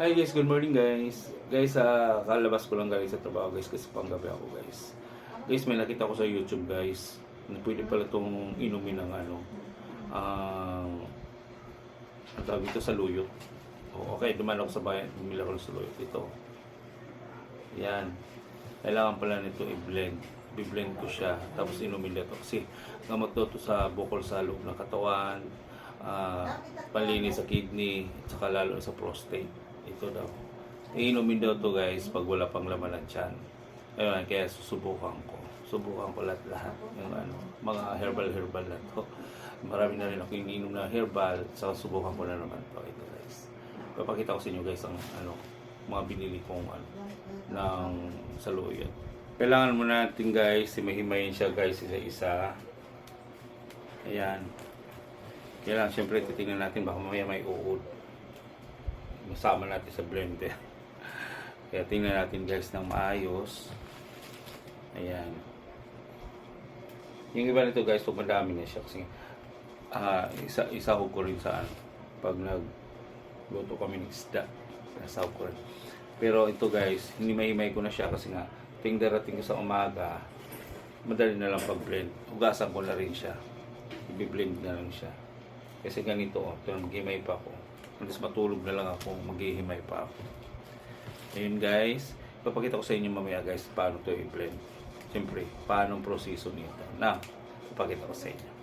Hi guys, good morning guys. Guys, ah, kalabas ko lang guys sa trabaho guys kasi panggabi ako guys. Guys, may nakita ko sa YouTube guys na pwede pala itong inumin ng ano, ang ang tawag dito sa luyot. O, okay, dumaan ako sa bayan, bumili ako sa luyot. Ito. Yan. Kailangan pala nito i-blend. Bi-blend ko siya, tapos inumin nito. Kasi gamot to, sa bukol sa loob ng katawan, ah, palinis sa kidney, at saka lalo sa prostate. Ito daw. Iinumin daw to guys pag wala pang laman ng tiyan. Ayun, kaya susubukan ko. Subukan ko lahat-lahat. Yung ano, mga herbal-herbal na to. Marami na rin ako iniinom na herbal. Saka subukan ko na naman to. Ito guys. Papakita ko sa inyo guys ang ano, mga binili kong ano, ng saluyan. Kailangan mo natin guys, himahimayin siya guys isa-isa. Ayan. Kailangan siyempre titingnan natin baka mamaya may uod. Masama natin sa blender. Kaya tingnan natin guys ng maayos. Ayan. Yung iba nito guys, pag madami na siya kasi ah isa isa ko rin sa ano, pag nagluto kami ng isda. Nasa ko rin. Pero ito guys, hindi mahimay ko na siya kasi nga ting darating ko sa umaga, madali na lang pag-blend. Hugasan ko na rin siya. I-blend na lang siya. Kasi ganito, oh, ito maghimay pa ako. Unless matulog na lang ako, maghihimay pa ako. Ayun guys, papakita ko sa inyo mamaya guys paano to i-blend. Siyempre, paano ang proseso nito. Na, papakita ko sa inyo.